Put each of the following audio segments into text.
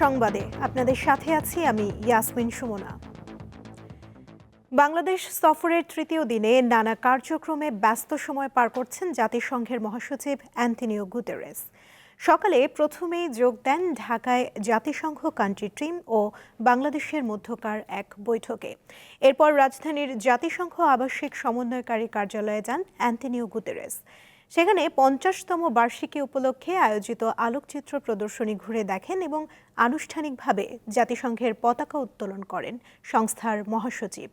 সংবাদে। আপনাদের সাথে আছি আমি ইয়াসমিন সুমনা। বাংলাদেশ সফরের তৃতীয় দিনে নানা কার্যক্রমে ব্যস্ত সময় পার করছেন জাতিসংঘের মহাসচিব অ্যান্টনিও গুতেরেস। সকালে প্রথমেই যোগ দেন ঢাকায় জাতিসংঘ কান্ট্রি টিম ও বাংলাদেশের মধ্যকার এক বৈঠকে। এরপর রাজধানীর জাতিসংঘ আবাসিক সমন্বয়কারী কার্যালয়ে যান অ্যান্টনিও গুতেরেস। সেখানে পঞ্চাশতম বার্ষিকী উপলক্ষে আয়োজিত আলোকচিত্র প্রদর্শনী ঘুরে দেখেন এবং আনুষ্ঠানিকভাবে জাতিসংঘের পতাকা উত্তোলন করেন সংস্থার মহাসচিব।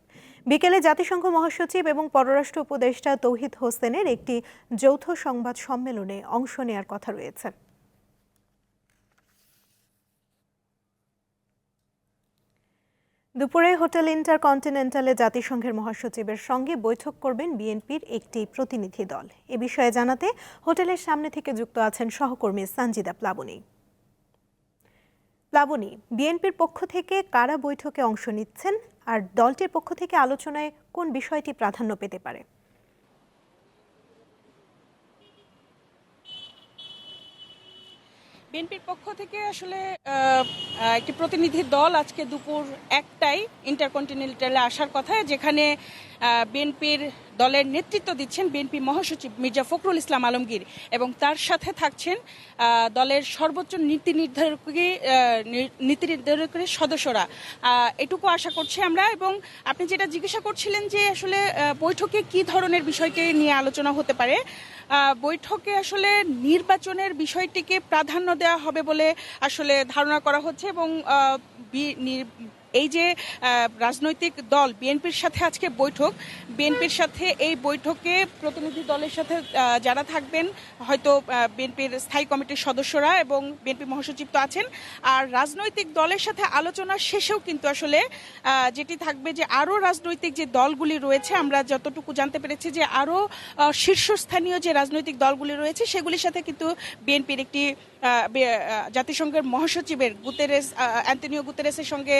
বিকেলে জাতিসংঘ মহাসচিব এবং পররাষ্ট্র উপদেষ্টা তৌহিদ হোসেনের একটি যৌথ সংবাদ সম্মেলনে অংশ নেয়ার কথা রয়েছে। দুপুরে হোটেল ইন্টারকন্টিনেন্টালে জাতিসংঘের মহাসচিবের সঙ্গে বৈঠক করবেন বিএনপির একটি প্রতিনিধি দল। এ বিষয়ে জানাতে হোটেলের সামনে থেকে যুক্ত আছেন সহকর্মী সানজিদা প্লাবনী। প্লাবনী, বিএনপির পক্ষ থেকে কারা বৈঠকে অংশ নিচ্ছেন আর দলটির পক্ষ থেকে আলোচনায় কোন বিষয়টি প্রাধান্য পেতে পারে? বিএনপির পক্ষ থেকে আসলে একটি প্রতিনিধি দল আজকে দুপুর একটাই ইন্টারকন্টিনেন্টালে আসার কথা যেখানে বিএনপির দলের নেতৃত্ব দিচ্ছেন বিএনপি মহাসচিব মির্জা ফখরুল ইসলাম আলমগীর এবং তার সাথে থাকছেন দলের সর্বোচ্চ নীতি নির্ধারকী নীতি নির্ধারকের সদস্যরা। এটুকু আশা করছি আমরা এবং আপনি যেটা জিজ্ঞাসা করছিলেন যে আসলে বৈঠকে কি ধরনের বিষয়কে নিয়ে আলোচনা হতে পারে বৈঠকে আসলে নির্বাচনের বিষয়টিকে প্রাধান্য দেওয়া হবে বলে আসলে ধারণা করা হচ্ছে এবং এই যে রাজনৈতিক দল বিএনপির সাথে আজকে বৈঠক, বিএনপির সাথে এই বৈঠকে প্রতিনিধি দলের সাথে যারা থাকবেন, হয়তো বিএনপির স্থায়ী কমিটির সদস্যরা এবং বিএনপি মহাসচিব তো আছেন। আর রাজনৈতিক দলের সাথে আলোচনা শেষেও কিন্তু আসলে যেটি থাকবে যে আরও রাজনৈতিক যে দলগুলি রয়েছে, আমরা যতটুকু জানতে পেরেছি যে আরও শীর্ষস্থানীয় যে রাজনৈতিক দলগুলি রয়েছে, সেগুলির সাথে কিন্তু বিএনপির একটি জাতিসংঘের মহাসচিবের গুতেরেস অ্যান্টনিও গুতেরেসের সঙ্গে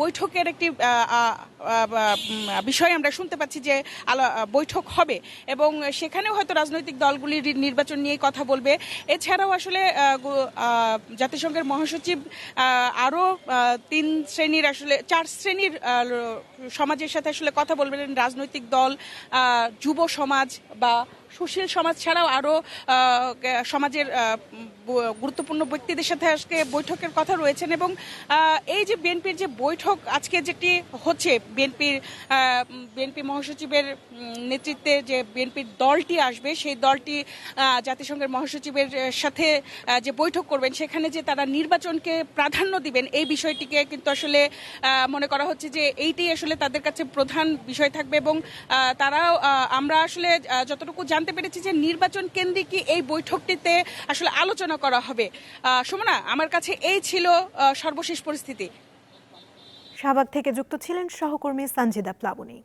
বৈঠকের একটি বিষয় আমরা শুনতে পাচ্ছি যে বৈঠক হবে এবং সেখানেও হয়তো রাজনৈতিক দলগুলির নির্বাচন নিয়ে কথা বলবে। এছাড়াও আসলে জাতিসংঘের মহাসচিব আরও তিন শ্রেণির আসলে, চার শ্রেণির সমাজের সাথে আসলে কথা বলবেন রাজনৈতিক দল যুব সমাজ বা সুশীল সমাজ ছাড়াও আরও সমাজের গুরুত্বপূর্ণ ব্যক্তিদের সাথে আজকে বৈঠকের কথা রয়েছেন এবং এই যে বিএনপির যে বৈঠক আজকে যেটি হচ্ছে, বিএনপির বিএনপি মহাসচিবের নেতৃত্বে যে বিএনপির দলটি আসবে, সেই দলটি জাতিসংঘের মহাসচিবের সাথে যে বৈঠক করবেন, সেখানে যে তারা নির্বাচনকে প্রাধান্য দিবেন, এই বিষয়টিকে কিন্তু আসলে মনে করা হচ্ছে যে এইটি আসলে তাদের কাছে প্রধান বিষয় থাকবে এবং তারাও আমরা আসলে যতটুকু যতটুকু জানতে পেরেছি যে নির্বাচন কেন্দ্রিক এই বৈঠকটিতে আসলে আলোচনা করা হবে। সুমনা, আমার কাছে এই ছিল সর্বশেষ পরিস্থিতি। শাহবাগ থেকে যুক্ত ছিলেন সহকর্মী সঞ্জিদা প্লাবনী।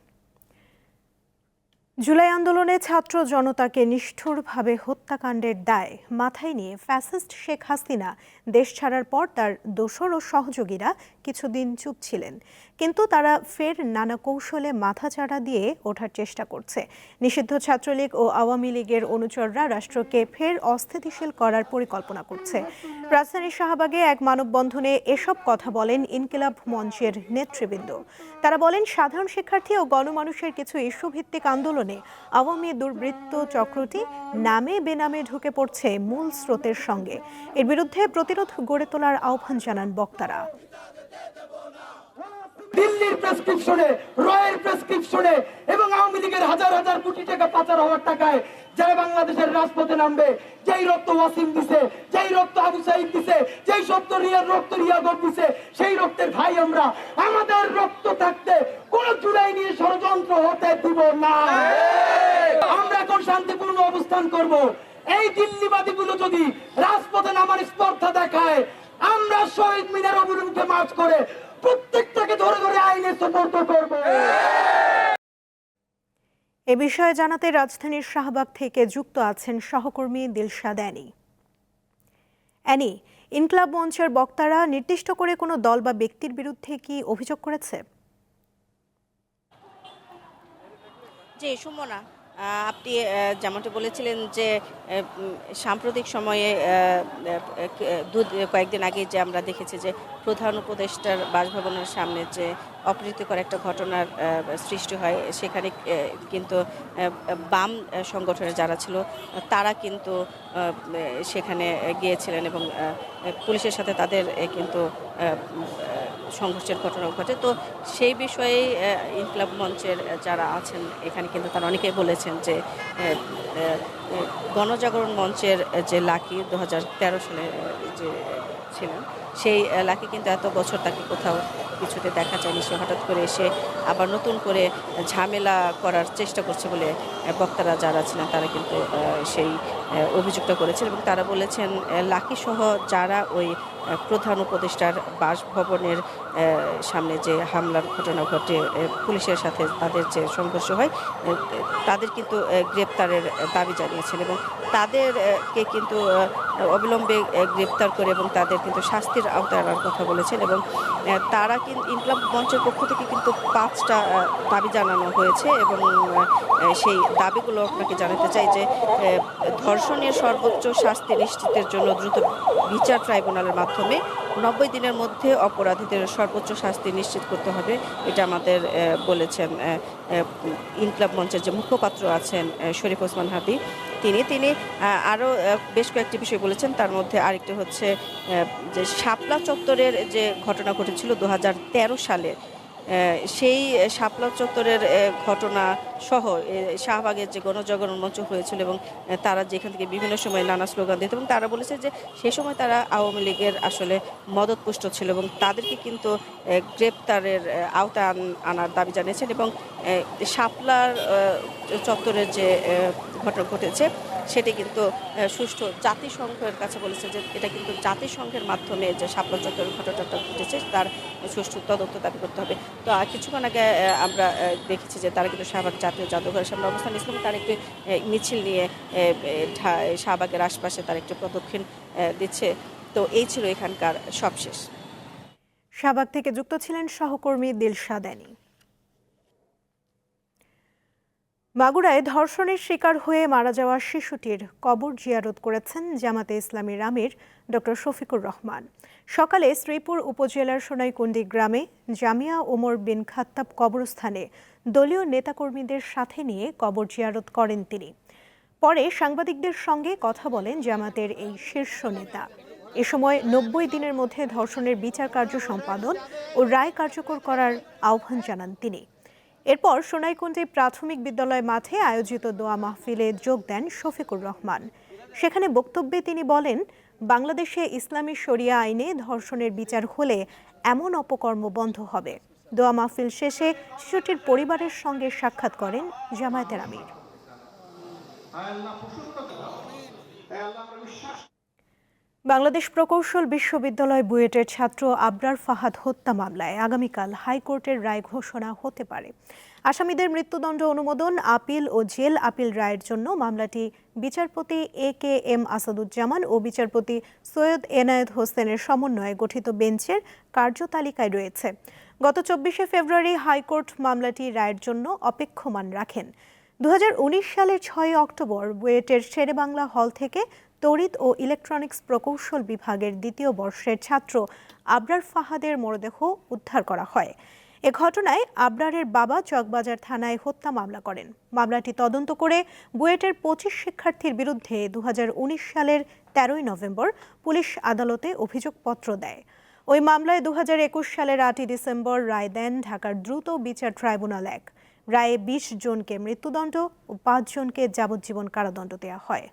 জুলাই আন্দোলনে ছাত্র জনতাকে নিষ্ঠুরভাবে হত্যাকাণ্ডের দায় মাথায় নিয়ে ফ্যাসিস্ট শেখ হাসিনা দেশ ছাড়ার পর তার দোসর ও সহযোগীরা কিছুদিন চুপ ছিলেন, কিন্তু তারা ফের নানা কৌশলে মাথাচাড়া দিয়ে ওঠার চেষ্টা করছে। নিষিদ্ধ ছাত্রলীগ ও আওয়ামী লীগের অনুচররা রাষ্ট্রকে ফের অস্থিতিশীল করার পরিকল্পনা করছে। রাজধানীর শাহবাগে এক মানববন্ধনে এসব কথা বলেন ইনকিলাব মঞ্চের নেতৃবৃন্দ। তারা বলেন, সাধারণ শিক্ষার্থী ও গণমানুষের কিছু ইস্যু ভিত্তিক আন্দোলনে আওয়ামী দুর্বৃত্ত চক্রটি নামে বেনামে ঢুকে পড়ছে মূল স্রোতের সঙ্গে। এর বিরুদ্ধে প্রতিরোধ গড়ে তোলার আহ্বান জানান বক্তারা। দিল্লির প্রেসক্রিপশনে রয়ের প্রেসক্রিপশনে এবং আওয়ামী লীগের হাজার হাজার কোটি টাকা পাচার হওয়ার টাকায় যারা বাংলাদেশের রাজপথে নামবে, যেই রক্ত ওয়াসিম দিছে, যেই রক্ত আবু সাইদ দিছে, যেই শব্দ রিয়ার রক্ত রিয়াগর দিছে, সেই রক্তের ভাই আমরা। আমাদের রক্ত থাকতে কোন জুলাই নিয়ে ষড়যন্ত্র হতে দিব না। আমরা এখন শান্তিপূর্ণ অবস্থান করব। এই দিল্লিবাদীগুলো যদি রাজপথে নামার স্পর্ধা দেখায় আমরা শহীদ মিনার অবলম্বনকে মার্চ করে প্রত্যেকটাকে ধরে ধরে আইনে সুপর্দ করব। এ বিষয়ে জানাতে রাজধানীর শাহবাগ থেকে যুক্ত আছেন সহকর্মী দিলশাদ অ্যানি অ্যানি ইনকলাব মঞ্চের বক্তারা নির্দিষ্ট করে কোনো দল বা ব্যক্তির বিরুদ্ধে কি অভিযোগ করেছে? জি সুমনা আপনি যেমনটি বলেছিলেন যে সাম্প্রতিক সময়ে দু, কয়েকদিন আগে যে আমরা দেখেছি যে প্রধান উপদেষ্টার বাসভবনের সামনে যে অপ্রীতিকর একটা ঘটনার সৃষ্টি হয়, সেখানে কিন্তু বাম সংগঠনের যারা ছিল, তারা কিন্তু সেখানে গিয়েছিলেন এবং পুলিশের সাথে তাদের কিন্তু সংঘর্ষের ঘটনা ঘটে। তো সেই বিষয়ে ইনকলাব মঞ্চের যারা আছেন, এখানে কিন্তু তারা অনেকেই বলেছেন যে গণজাগরণ মঞ্চের যে লাকি দু হাজার তেরো সালে যে ছিলেন, সেই লাকি কিন্তু এত বছর তাকে কোথাও কিছুতে দেখা যায়নি। সে হঠাৎ করে এসে আবার নতুন করে ঝামেলা করার চেষ্টা করছে বলে বক্তারা যারা ছিলেন, তারা কিন্তু সেই অভিযোগটা করেছেন এবং তারা বলেছেন লাকিসহ যারা ওই প্রধান উপদেষ্টার বাসভবনের সামনে যে হামলার ঘটনা ঘটে পুলিশের সাথে তাদের যে সংঘর্ষ হয় তাদের কিন্তু গ্রেপ্তারের দাবি জানিয়েছেন এবং তাদেরকে কিন্তু অবিলম্বে গ্রেপ্তার করে এবং তাদের কিন্তু শাস্তির আওতায় আনার কথা বলেছেন এবং তারা কিন্তু ইনকলাব মঞ্চের পক্ষ থেকে কিন্তু পাঁচটা দাবি জানানো হয়েছে এবং সেই দাবিগুলো আপনাকে জানাতে চাই যে ধর্ষণের সর্বোচ্চ শাস্তি নিশ্চিতের জন্য দ্রুত বিচার ট্রাইব্যুনালের মাধ্যমে নব্বই দিনের মধ্যে অপরাধীদের সর্বোচ্চ শাস্তি নিশ্চিত করতে হবে, এটা আমাদের বলেছেন ইনকলাব মঞ্চের যে মুখপাত্র আছেন শরীফ ওসমান হাদি। তিনি তিনি আরও বেশ কয়েকটি বিষয় বলেছেন। তার মধ্যে আরেকটি হচ্ছে যে শাপলা চত্বরের যে ঘটনা ঘটেছিল দু হাজার তেরো সালে সেই শাপলা চত্বরের ঘটনা সহ শাহবাগের যে গণজাগরণ মঞ্চ হয়েছিল এবং তারা যেখান থেকে বিভিন্ন সময় নানা স্লোগান দিত এবং তারা বলেছে যে সেই সময় তারা আওয়ামী লীগের আসলে মদতপুষ্ট ছিল এবং তাদেরকে কিন্তু গ্রেপ্তারের আওতায় আনার দাবি জানিয়েছেন এবং শাপলার চত্বরের যে ঘটনা ঘটেছে সেটি কিন্তু সুষ্ঠু জাতিসংঘের কাছে বলেছে যে এটা কিন্তু জাতিসংঘের মাধ্যমে যে শাপলা ঘটনাটা ঘটেছে তার সুষ্ঠু তদন্ত দাবি করতে হবে। তো কিছুক্ষণ আগে আমরা দেখেছি যে তারা কিন্তু শাহবাগ জাতীয় জাদুঘরের সামনে অবস্থান নিয়েছিল তার একটি মিছিল নিয়ে শাহবাগের আশপাশে তার একটি প্রদক্ষিণ দিচ্ছে। তো, এই ছিল এখানকার সবশেষ। শাহবাগ থেকে যুক্ত ছিলেন সহকর্মী দিলশাদানি মাগুরায় ধর্ষণের শিকার হয়ে মারা যাওয়া শিশুটির কবর জিয়ারত করেছেন জামাতে ইসলামী রামের ডক্টর শফিকুর রহমান। সকালে শ্রীপুর উপজেলার সোনাইকুন্ডি গ্রামে জামিয়া ওমর বিন খাত্তাব কবরস্থানে দলীয় নেতাকর্মীদের সাথে নিয়ে কবর জিয়ারত করেন তিনি। পরে সাংবাদিকদের সঙ্গে কথা বলেন জামাতের এই শীর্ষ নেতা। এ সময় নব্বই দিনের মধ্যে ধর্ষণের বিচার কার্য সম্পাদন ও রায় কার্যকর করার আহ্বান জানান তিনি। এরপর সোনাইকুণ্ডে প্রাথমিক বিদ্যালয় মাঠে আয়োজিত দোয়া মাহফিলে যোগ দেন শফিকুর রহমান। সেখানে বক্তব্যে তিনি বলেন, বাংলাদেশে ইসলামী শরিয়া আইনে ধর্ষণের বিচার হলে এমন অপকর্ম বন্ধ হবে। দোয়া মাহফিল শেষে শিশুটির পরিবারের সঙ্গে সাক্ষাৎ করেন জামায়াতের আমির। বাংলাদেশ প্রকৌশল বিশ্ববিদ্যালয় বুয়েটের ছাত্র আবরার ফাহাদ হত্যা মামলায় আগামীকাল হাইকোর্টের রায় ঘোষণা হতে পারে। আসামিদের মৃত্যুদণ্ড অনুমোদন, আপিল ও জেল আপিল রায়ের জন্য মামলাটি বিচারপতি এ কে এম আসাদুজ্জামান ও বিচারপতি সৈয়দ এনায়েত হোসেনের সমন্বয়ে গঠিত বেঞ্চের কার্যতালিকায় রয়েছে। গত চব্বিশে ফেব্রুয়ারি হাইকোর্ট মামলাটি রায়ের জন্য অপেক্ষমান রাখেন। দু হাজার উনিশ সালের ছয় অক্টোবর বুয়েটের শেরেবাংলা হল থেকে তড়িৎ ও ইলেকট্রনিক্স প্রকৌশল বিভাগের দ্বিতীয় বর্ষের ছাত্র আবরার ফাহাদের মরদেহ উদ্ধার করা হয়। এ ঘটনায় আবরারের বাবা চকবাজার থানায় হত্যা মামলা করেন। মামলাটি তদন্ত করে বুয়েটের পঁচিশ শিক্ষার্থীর বিরুদ্ধে দু হাজার উনিশ সালের তেরোই নভেম্বর পুলিশ আদালতে অভিযোগপত্র দেয়। ওই মামলায় দু হাজার একুশ সালের আটই ডিসেম্বর রায় দেন ঢাকার দ্রুত বিচার ট্রাইব্যুনাল এক। রায়ে বিশ জনকে মৃত্যুদণ্ড ও পাঁচ জনকে যাবজ্জীবন কারাদণ্ড দেওয়া হয়।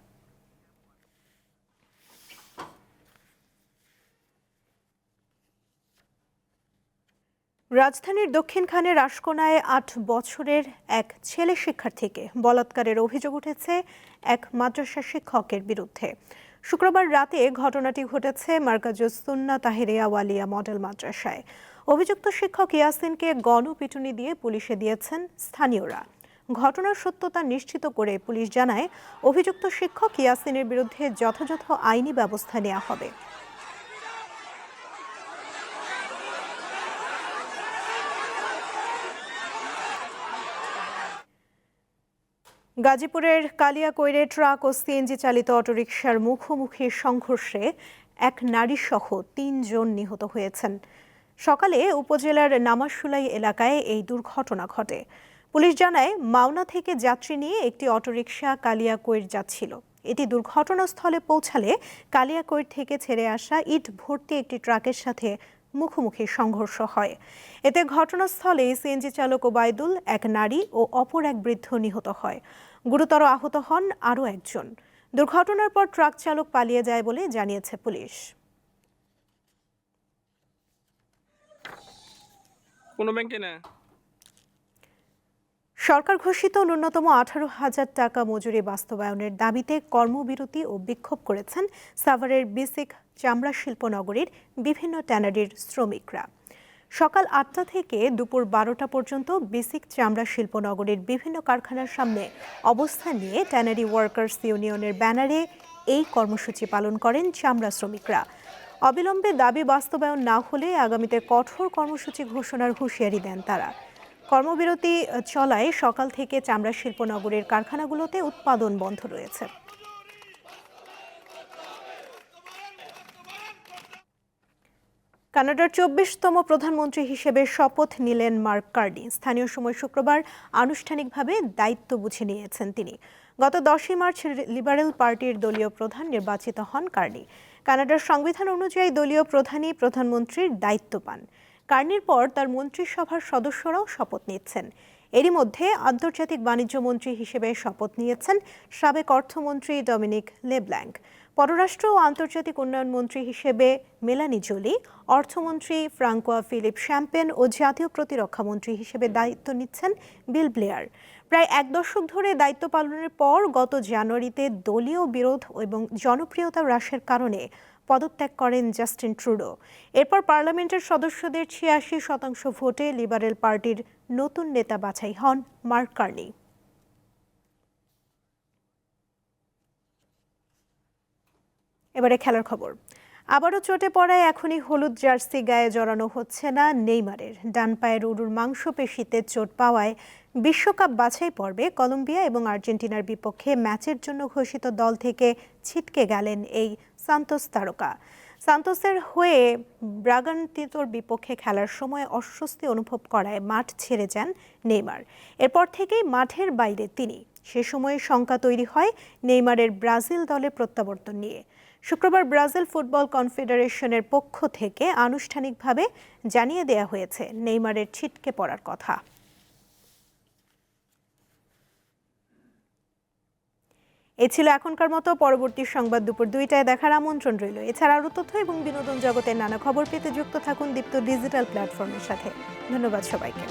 রাজধানীর দক্ষিণখানে রাসকোনায় আট বছরের এক ছেলে শিক্ষার্থীকে বলাৎকারের অভিযোগ উঠেছে এক মাদ্রাসা শিক্ষকের বিরুদ্ধে। শুক্রবার রাতে ঘটনাটি ঘটেছে মার্কাজুস সুন্না তাহেরিয়া ওয়ালিয়া মডেল মাদ্রাসায়। অভিযুক্ত শিক্ষক ইয়াসিনকে গণপিটুনি দিয়ে পুলিশে দিয়েছেন স্থানীয়রা। ঘটনার সত্যতা নিশ্চিত করে পুলিশ জানায়, অভিযুক্ত শিক্ষক ইয়াসিনের বিরুদ্ধে যথাযথ আইনি ব্যবস্থা নেওয়া হবে। গাজীপুরের কালিয়াকৈরে ট্রাক ও সিএনজি চালিত অটোরিকশার মুখোমুখি সংঘর্ষে এক নারীসহ তিনজন নিহত হয়েছেন। সকালে উপজেলার নামাশুলাই এলাকায় এই দুর্ঘটনা ঘটে। পুলিশ জানায়, মাওনা থেকে যাত্রী নিয়ে একটি অটোরিকশা কালিয়াকৈর যাচ্ছিল। এটি দুর্ঘটনাস্থলে পৌঁছালে কালিয়াকৈর থেকে ছেড়ে আসা ইট ভর্তি একটি ট্রাকের সাথে মুখোমুখি সংঘর্ষ হয়। এতে ঘটনাস্থলে সিএনজি চালক ওবায়দুল এক নারী ও অপর এক বৃদ্ধ নিহত হয়। গুরুতর আহত হন আরও একজন। দুর্ঘটনার পর ট্রাক চালক পালিয়ে যায় বলে জানিয়েছে পুলিশ। কোনো ব্যাংকে না সরকার ঘোষিত ন্যূনতম আঠারো হাজার টাকা মজুরি বাস্তবায়নের দাবিতে কর্মবিরতি ও বিক্ষোভ করেছেন সাভারের বিসিক চামড়া শিল্প নগরীর বিভিন্ন ট্যানারির শ্রমিকরা। সকাল আটটা থেকে দুপুর বারোটা পর্যন্ত বেসিক চামড়া শিল্প নগরীর বিভিন্ন কারখানার সামনে অবস্থান নিয়ে ট্যানারি ওয়ার্কার্স ইউনিয়নের ব্যানারে এই কর্মসূচি পালন করেন চামড়া শ্রমিকরা। অবিলম্বে দাবি বাস্তবায়ন না হলে আগামীতে কঠোর কর্মসূচি ঘোষণার হুঁশিয়ারি দেন তারা। কর্মবিরতি চলায় সকাল থেকে চামড়া শিল্প নগরের কারখানাগুলোতে উৎপাদন বন্ধ রয়েছে। কানাডার চব্বিশতম প্রধানমন্ত্রী হিসেবে শপথ নিলেন মার্ক কার্ডি। স্থানীয় সময় শুক্রবার আনুষ্ঠানিকভাবে দায়িত্ব বুঝে নিয়েছেন তিনি। গত দশই মার্চ লিবারেল পার্টির দলীয় প্রধান নির্বাচিত হন কার্ডি। কানাডার সংবিধান অনুযায়ী দলীয় প্রধানই প্রধানমন্ত্রীর দায়িত্ব পান। কার্নির পর তার মন্ত্রিসভার সদস্যরাও শপথ নিচ্ছেন। এরই মধ্যে আন্তর্জাতিক বাণিজ্য মন্ত্রী হিসেবে শপথ নিয়েছেন সাবেক অর্থমন্ত্রী ডমিনিক লেব্ল্যাঙ্ক। পররাষ্ট্র ও আন্তর্জাতিক উন্নয়ন মন্ত্রী হিসেবে মেলানি জোলি, অর্থমন্ত্রী ফ্রাঙ্কোয়া ফিলিপ শ্যাম্পেন ও জাতীয় প্রতিরক্ষা মন্ত্রী হিসেবে দায়িত্ব নিচ্ছেন বিল ব্লেয়ার। প্রায় এক দশক ধরে দায়িত্ব পালনের পর গত জানুয়ারিতে দলীয় বিরোধ এবং জনপ্রিয়তা হ্রাসের কারণে পদত্যাগ করেন জাস্টিন ট্রুডো। এরপর পার্লামেন্টের সদস্যদের ছিয়াশি শতাংশ ভোটে লিবারেল পার্টির নতুন নেতা বাছাই হন মার্ক কার্নি। এবারে খেলার খবর। আবারও চোটে পড়ায় এখনই হলুদ জার্সি গায়ে জড়ানো হচ্ছে না নেইমারের। ডান পায়ের উরুর মাংসপেশিতে চোট পাওয়ায় বিশ্বকাপ বাছাই পর্বে কলম্বিয়া এবং আর্জেন্টিনার বিপক্ষে ম্যাচের জন্য ঘোষিত দল থেকে ছিটকে গেলেন এই সান্তোস তারকা। সান্তোসের হয়ে ব্রাগান্তিতোর বিপক্ষে খেলার সময় অস্বস্তি অনুভব করায় মাঠ ছেড়ে যান নেইমার। এরপর থেকেই মাঠের বাইরে তিনি। সে সময় শঙ্কা তৈরি হয় নেইমারের ব্রাজিল দলে প্রত্যাবর্তন নিয়ে। শুক্রবার ব্রাজিল ফুটবল কনফেডারেশনের পক্ষ থেকে আনুষ্ঠানিকভাবে জানিয়ে দেয়া হয়েছে নেইমারের ছিটকে পড়ার কথা। এ ছিল এখনকার মতো, পরবর্তী সংবাদ দুপুর দুইটায় দেখার আমন্ত্রণ রইল। এছাড়া আরও তথ্য এবং বিনোদন জগতের নানা খবর পেতে যুক্ত থাকুন দীপ্ত ডিজিটাল প্ল্যাটফর্মের সাথে। ধন্যবাদ সবাইকে।